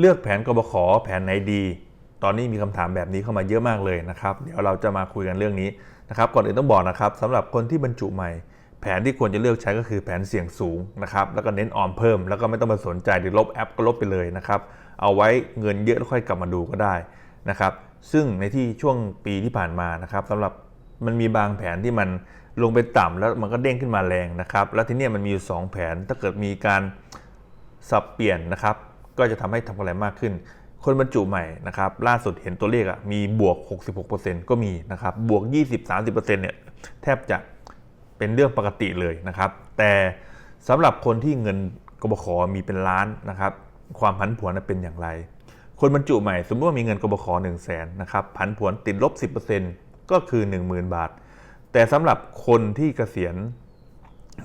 เลือกแผนกบขแผนไหนดี ตอนนี้มีคำถามแบบนี้เข้ามาเยอะมากเลยนะครับ เดี๋ยวเราจะมาคุยกันเรื่องนี้นะครับก่อนอื่นต้องบอกนะครับสำหรับคนที่บรรจุใหม่ แผนที่ควรจะเลือกใช้ก็คือแผนเสี่ยงสูงนะครับแล้วก็เน้นออมเพิ่ม แล้วก็ไม่ต้องมาสนใจหรือลบแอปก็ลบไปเลยนะครับเอาไว้เงินเยอะแล้วค่อยกลับมาดูก็ได้นะครับซึ่งในที่ช่วงปีที่ผ่านมานะครับสำหรับมันมีบางแผนที่มันลงไปต่ำแล้วมันก็เด้งขึ้นมาแรงนะครับ แล้วทีนี้มันมีอยู่สองแผนถ้าเกิดมีการสับเปลี่ยนนะครับ ก็จะทำให้ทำกำไรมากขึ้น คนบรรจุใหม่นะครับล่าสุดเห็นตัวเลขอะมีบวก 66%ก็มีนะครับบวก 20-30%เนี่ยแทบจะเป็นเรื่องปกติเลยนะครับ แต่สำหรับคนที่เงินกบขมีเป็นล้านนะครับ ความผันผวน่ะเป็นอย่างไร คนบรรจุใหม่สมมติว่ามีเงินกบข1 0 0 0 0แสนนะครับผันผวนติดลบ 10%ก็คือ 10,000 บาท แต่สำหรับคนที่เกษียณ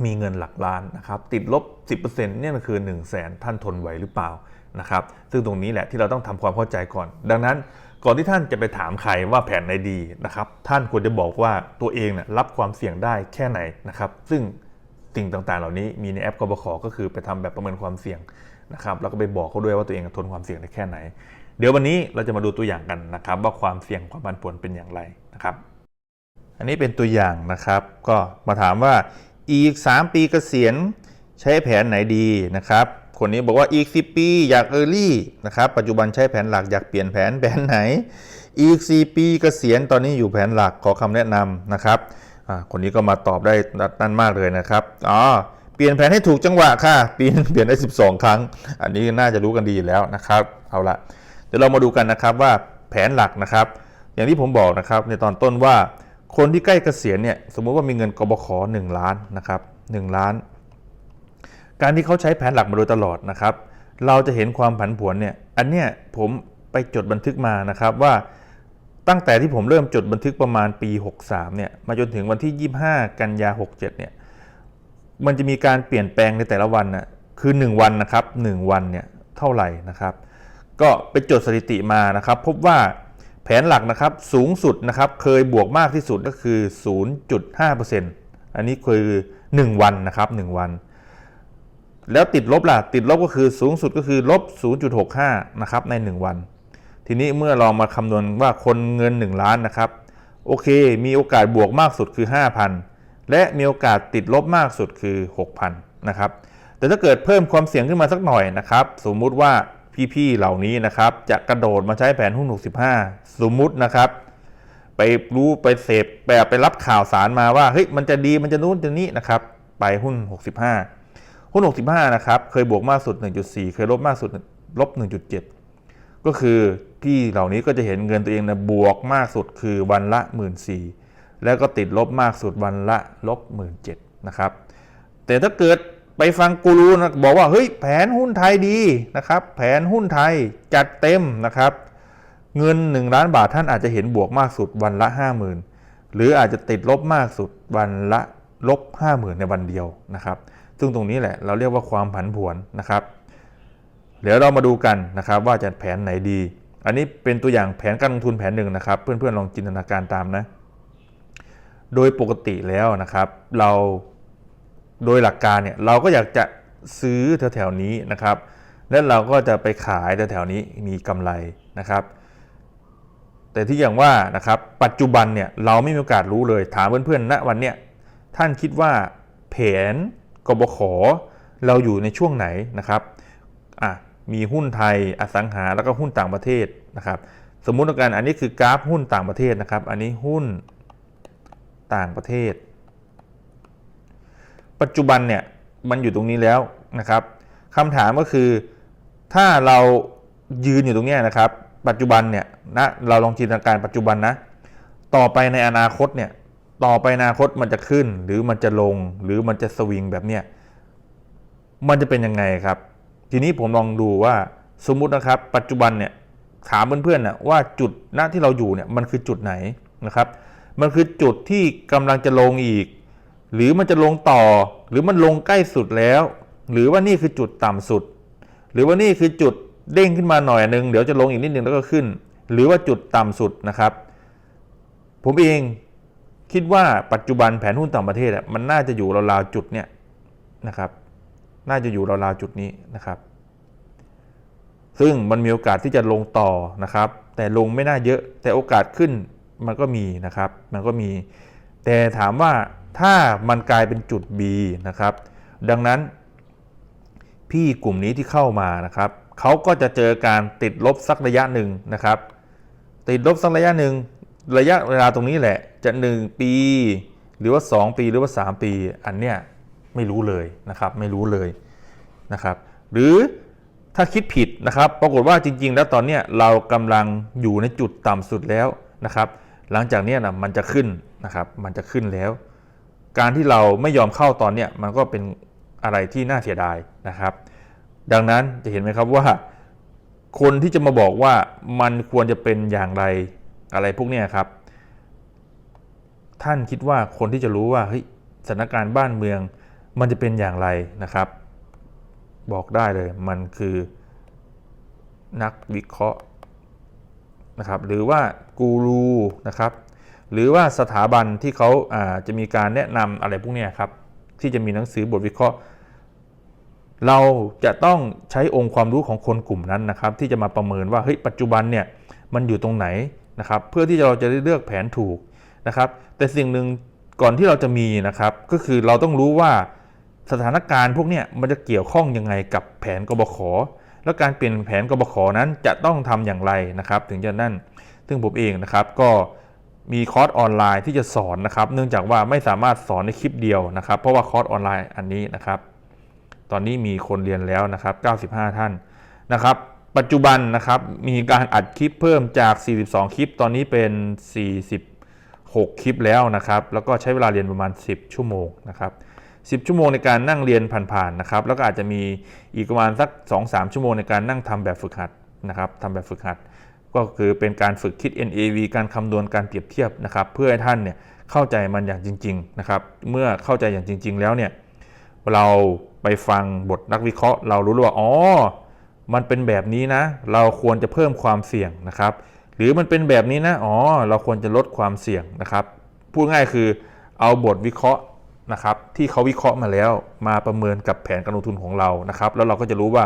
มีเงินหลักล้านนะครับติดลบ 10%เนี่ยมันคือ 1 0 0 0 0แสนท่านทนไหวหรือเปล่านะครับซึ่งตรงนี้แหละที่เราต้องทำความเข้าใจก่อน ดังนั้นก่อนที่ท่านจะไปถามใครว่าแผนไหนดีนะครับท่านควรจะบอกว่าตัวเองนะรับความเสี่ยงได้แค่ไหนนะครับซึ่งสิ่งต่างๆ เหล่านี้มีในแอปกบขก็คือไปทำแบบประเมินความเสี่ยงนะครับแล้วก็ไปบอกเขาด้วยว่าตัวเองทนความเสี่ยงได้แค่ไหน เดี๋ยววันนี้เราจะมาดูตัวอย่างกันนะครับ ว่าความเสี่ยงความผันผวนเป็นอย่างไรนะครับ อันนี้เป็นตัวอย่างนะครับ ก็มาถามว่า อีก 3 ปีเกษียณใช้แผนไหนดีนะครับ คนนี้บอกว่าอีก 10 ปีอยากเออร์ลี่นะครับ ปัจจุบันใช้แผนหลักอยากเปลี่ยนแผนแผนไหน อีก 4 ปีเกษียณตอนนี้อยู่แผนหลักขอคำแนะนำนะครับคนนี้ก็มาตอบได้นั่นมากเลยนะครับอ๋อเปลี่ยนแผนให้ถูกจังหวะค่ะปีนึงเปลี่ยนได้ 12 ครั้ง อันนี้น่าจะรู้กันดีแล้วนะครับเอาละเดี๋ยวเรามาดูกันนะครับว่าแผนหลักนะครับ อย่างที่ผมบอกนะครับในตอนต้นว่า คนที่ใกล้เกษียณเนี่ยสมมุติว่ามีเงินกบข1ล้านนะครับ1ล้าน การที่เขาใช้แผนหลักมาโดยตลอดนะครับ เราจะเห็นความผันผวนเนี่ยอันเนี้ยผมไปจดบันทึกมานะครับว่าตั้งแต่ที่ผมเริ่มจดบันทึกประมาณปี 63เนี่ยมาจนถึงวันที่ 25 กันยา 67เนี่ยมันจะมีการเปลี่ยนแปลงในแต่ละวันนะคือ 1 วันนะครับ1วันเนี่ยเท่าไหร่นะครับ ก็ไปจดสถิติมานะครับ พบว่า แผนหลักนะครับสูงสุดนะครับเคยบวกมากที่สุดก็คือ 0.5%อันนี้คือ 1 วันนะครับ 1 วัน แล้วติดลบล่ะ ติดลบก็คือสูงสุดก็คือลบ 0.65 นะครับใน 1 วัน ทีนี้เมื่อลองมาคำนวณว่าคนเงิน 1 ล้านนะครับ โอเค มีโอกาสบวกมากสุดคือ 5,000 และมีโอกาสติดลบมากสุดคือ 6,000 นะครับ แต่ถ้าเกิดเพิ่มความเสี่ยงขึ้นมาสักหน่อยนะครับ สมมุติว่า พี่ๆเหล่านี้นะครับ จะกระโดดมาใช้แผนหุ้น 65 สมมุตินะครับ ไปรู้ไปเสพแบบไปรับข่าวสารมาว่าเฮ้ยมันจะดีมันจะนู้นจะนี้นะครับ ไปหุ้น 65 หุ้น 65 นะครับ เคยบวกมากสุด 1.4 เคยลบมากสุดลบ 1.7 ก็คือพี่เหล่านี้ก็จะเห็นเงินตัวเองนะบวกมากสุดคือวันละ 1 4ื่นแล้วก็ติดลบมากสุดวันละลบ 1 7ื่นนะครับ แต่ถ้าเกิด ไปฟังกูรูนะบอกว่าเฮ้ยแผนหุ้นไทยดีนะครับ แผนหุ้นไทยจัดเต็มนะครับ เงิน 1 ล้านบาทท่านอาจจะเห็นบวกมากสุดวันละ 50,000 หรืออาจจะติดลบมากสุดวันละลบ 50,000 ในวันเดียวนะครับ ซึ่งตรงนี้แหละเราเรียกว่าความผันผวนนะครับ เดี๋ยวเรามาดูกันนะครับ ว่าจะแผนไหนดี อันนี้เป็นตัวอย่างแผนการลงทุนแผนหนึ่งนะครับ เพื่อนๆลองจินตนาการตามนะ โดยปกติแล้วนะครับ เรา โดยหลักการเนี่ยเราก็อยากจะซื้อแถวๆนี้นะครับ และเราก็จะไปขายแถวๆนี้มีกำไรนะครับ แต่ที่อย่างว่านะครับปัจจุบันเนี่ยเราไม่มีโอกาสรู้เลยถามเพื่อนๆณวันเนี้ยท่านคิดว่าแผนกบขเราอยู่ในช่วงไหนนะครับอะมีหุ้นไทยอสังหาแล้วก็หุ้นต่างประเทศนะครับ สมมุติการอันนี้คือกราฟหุ้นต่างประเทศนะครับ อันนี้หุ้นต่างประเทศ ปัจจุบันเนี่ยมันอยู่ตรงนี้แล้วนะครับคำถามก็คือถ้าเรายืนอยู่ตรงนี้นะครับ ปัจจุบันเนี่ยนะเราลองจินตนาการปัจจุบันนะ ต่อไปในอนาคตเนี่ยต่อไปอนาคตมันจะขึ้น หรือมันจะลงหรือมันจะสวิงแบบเนี้ยมันจะเป็นยังไงครับ ทีนี้ผมลองดูว่าสมมุตินะครับ ปัจจุบันเนี่ยถามเพื่อนๆนะว่าจุดณที่เราอยู่เนี่ยมันคือจุดไหนนะครับ มันคือจุดที่กำลังจะลงอีก หรือมันจะลงต่อ หรือมันลงใกล้สุดแล้ว หรือว่านี่คือจุดต่ำสุด หรือว่านี่คือจุดเด้งขึ้นมาหน่อยหนึ่งเดี๋ยวจะลงอีกนิดนึงแล้วก็ขึ้น หรือว่าจุดต่ำสุดนะครับ ผมเองคิดว่าปัจจุบันแผนหุ้นต่างประเทศมันน่าจะอยู่ราวๆจุดเนี้ยนะครับ น่าจะอยู่ราวๆจุดนี้นะครับ ซึ่งมันมีโอกาสที่จะลงต่อนะครับ แต่ลงไม่น่าเยอะ แต่โอกาสขึ้นมันก็มีนะครับ มันก็มี แต่ถามว่า ถ้ามันกลายเป็นจุด B นะครับ ดังนั้น พี่กลุ่มนี้ที่เข้ามานะครับเขาก็จะเจอการติดลบสักระยะหนึ่งนะครับ ติดลบสักระยะหนึ่งระยะเวลาตรงนี้แหละจะ 1 ปี หรือว่า 2 ปีหรือว่า 3 ปี อันเนี้ยไม่รู้เลยนะครับไม่รู้เลยนะครับ หรือถ้าคิดผิดนะครับ ปรากฏว่าจริง ๆ แล้วตอนเนี้ยเรากำลังอยู่ในจุดต่ำสุดแล้วนะครับ หลังจากเนี้ยนะมันจะขึ้นนะครับ มันจะขึ้นแล้ว การที่เราไม่ยอมเข้าตอนเนี้ยมันก็เป็นอะไรที่น่าเสียดายนะครับ ดังนั้นจะเห็นไหมครับว่า คนที่จะมาบอกว่ามันควรจะเป็นอย่างไรอะไรพวกเนี้ยครับ ท่านคิดว่าคนที่จะรู้ว่าเฮ้ยสถานการณ์บ้านเมืองมันจะเป็นอย่างไรนะครับ บอกได้เลยมันคือนักวิเคราะห์นะครับ หรือว่ากูรูนะครับ หรือว่าสถาบันที่เขาาจะมีการแนะนำอะไรพวกนี้ครับ ที่จะมีหนังสือบทวิเคราะห์ เราจะต้องใช้องค์ความรู้ของคนกลุ่มนั้นนะครับ ที่จะมาประเมินว่าเฮ้ยปัจจุบันเนี่ยมันอยู่ตรงไหนนะครับ เพื่อที่เราจะได้เลือกแผนถูกนะครับ แต่สิ่งหนึ่งก่อนที่เราจะมีนะครับ ก็คือเราต้องรู้ว่าสถานการณ์พวกนี้มันจะเกี่ยวข้องยังไงกับแผนกบขแล้วการเปลี่ยนแผนกบขนั้นจะต้องทำอย่างไรนะครับ ถึงจะนั่นซึ่งผมเองนะครับก็ มีคอร์สออนไลน์ที่จะสอนนะครับ เนื่องจากว่าไม่สามารถสอนในคลิปเดียวนะครับ เพราะว่าคอร์สออนไลน์อันนี้นะครับ ตอนนี้มีคนเรียนแล้วนะครับ 95 ท่านนะครับ ปัจจุบันนะครับมีการอัดคลิปเพิ่มจาก 42 คลิป ตอนนี้เป็น 46 คลิปแล้วนะครับ แล้วก็ใช้เวลาเรียนประมาณ 10 ชั่วโมงนะครับ10 ชั่วโมงในการนั่งเรียนผ่านๆนะครับ แล้วก็อาจจะมีอีกประมาณสัก 2-3 ชั่วโมงในการนั่งทำแบบฝึกหัดนะครับทำแบบฝึกหัด ก็คือเป็นการฝึกคิด NAV การคำนวณการเปรียบเทียบนะครับ เพื่อให้ท่านเนี่ยเข้าใจมันอย่างจริง ๆ นะครับ เมื่อเข้าใจอย่างจริง ๆ แล้วเนี่ยเราไปฟังบทนักวิเคราะห์ เรารู้ว่าอ๋อมันเป็นแบบนี้นะ เราควรจะเพิ่มความเสี่ยงนะครับ หรือมันเป็นแบบนี้นะอ๋อเราควรจะลดความเสี่ยงนะครับ พูดง่ายคือเอาบทวิเคราะห์นะครับ ที่เขาวิเคราะห์มาแล้วมาประเมินกับแผนการลงทุนของเรานะครับ แล้วเราก็จะรู้ว่า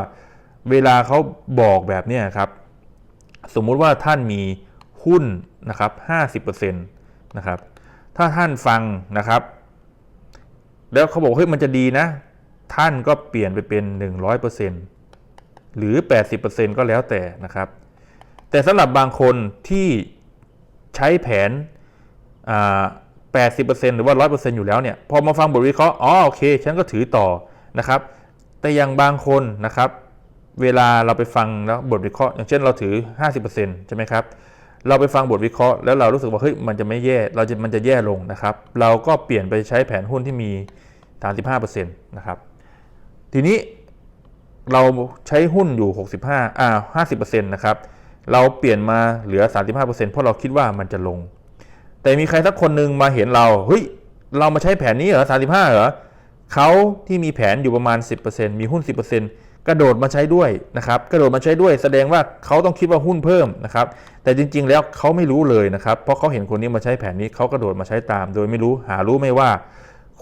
เวลาเขาบอกแบบนี้ครับ สมมุติว่าท่านมีหุ้นนะครับ50%นะครับ ถ้าท่านฟังนะครับ แล้วเขาบอกเฮ้ยมันจะดีนะ ท่านก็เปลี่ยนไปเป็น 100%หรือ 80%ก็แล้วแต่นะครับ แต่สำหรับบางคนที่ใช้แผนอ่า80%หรือว่า 100%อยู่แล้วเนี่ย พอมาฟังบทวิเคราะห์ อ๋อ โอเค ฉันก็ถือต่อนะครับ แต่อย่างบางคนนะครับ เวลาเราไปฟังแล้วบทวิเคราะห์ อย่างเช่นเราถือ 50%ใช่ไหมครับ เราไปฟังบทวิเคราะห์แล้วเรารู้สึกว่าเฮ้ยมันจะไม่แย่เราจะมันจะแย่ลงนะครับ เราก็เปลี่ยนไปใช้แผนหุ้นที่มี 35%นะครับทีนี้เราใช้หุ้นอยู่ 65อ่า50%นะครับเราเปลี่ยนมาเหลือ 35%เพราะเราคิดว่ามันจะลง แต่มีใครสักคนหนึ่งมาเห็นเราเฮ้ยเรามาใช้แผนนี้เหรอ35เหรอเขาที่มีแผนอยู่ประมาณ 10%มีหุ้น 10% กระโดดมาใช้ด้วยนะครับกระโดดมาใช้ด้วย แสดงว่าเขาต้องคิดว่าหุ้นเพิ่มนะครับแต่จริง ๆ แล้วเขาไม่รู้เลยนะครับเพราะเขาเห็นคนนี้มาใช้แผนนี้เขากระโดดมาใช้ตาม โดยไม่รู้หารู้ไม่ว่า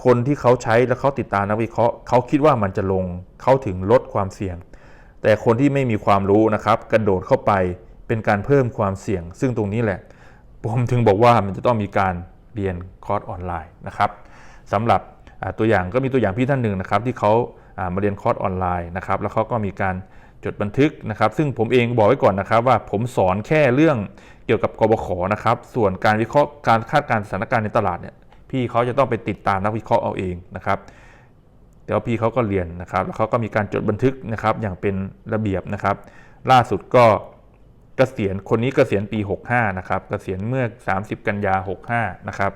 คนที่เขาใช้แล้วเขาติดตามนักวิเคราะห์เขาคิดว่ามันจะลงเขาถึงลดความเสี่ยง แต่คนที่ไม่มีความรู้นะครับ กระโดดเข้าไปเป็นการเพิ่มความเสี่ยง ซึ่งตรงนี้แหละ ผมถึงบอกว่ามันจะต้องมีการเรียนคอร์สออนไลน์นะครับสำหรับตัวอย่างก็มีตัวอย่างพี่ท่านหนึ่งนะครับที่เขา มาเรียนคอร์สออนไลน์นะครับแล้วเขาก็มีการจดบันทึกนะครับ ซึ่งผมเองบอกไว้ก่อนนะครับ ว่าผมสอนแค่เรื่องเกี่ยวกับกบขนะครับ ส่วนการวิเคราะห์การคาดการณ์สถานการณ์ในตลาดเนี่ยพี่เขาจะต้องไปติดตามนักวิเคราะห์เอาเองนะครับเดี๋ยวพี่เขาก็เรียนนะครับแล้วเขาก็มีการจดบันทึกนะครับอย่างเป็นระเบียบนะครับ ล่าสุดก็เกษียณคนนี้เกษียณปี 65 นะครับเกษียณเมื่อ 30 กันยา 65 นะครับ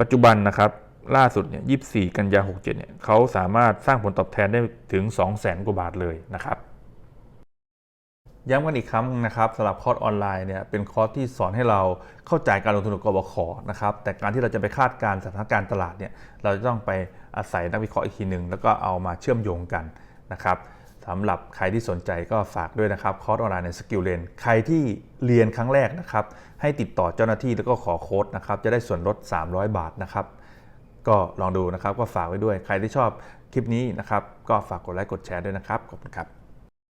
ปัจจุบันนะครับ ล่าสุดเนี่ย24กันยา67เนี่ยเขาสามารถสร้างผลตอบแทนได้ถึง 200,000กว่าบาทเลยนะครับย้ำกันอีกครั้งนะครับสำหรับคอร์สออนไลน์เนี่ยเป็นคอร์สที่สอนให้เราเข้าใจการลงทุนของกบขนะครับแต่การที่เราจะไปคาดการณ์สถานการณ์ตลาดเนี่ยเราจะต้องไปอาศัยนักวิเคราะห์อีกทีหนึ่งแล้วก็เอามาเชื่อมโยงกันนะครับสำหรับใครที่สนใจก็ฝากด้วยนะครับคอร์สออนไลน์ในสกิลเลนใครที่เรียนครั้งแรกนะครับให้ติดต่อเจ้าหน้าที่แล้วก็ขอโค้ดนะครับจะได้ส่วนลด 300 บาทนะครับ ก็ลองดูนะครับก็ฝากไว้ด้วยใครที่ชอบคลิปนี้นะครับก็ฝากกดไลค์กดแชร์ด้วยนะครับขอบคุณครับ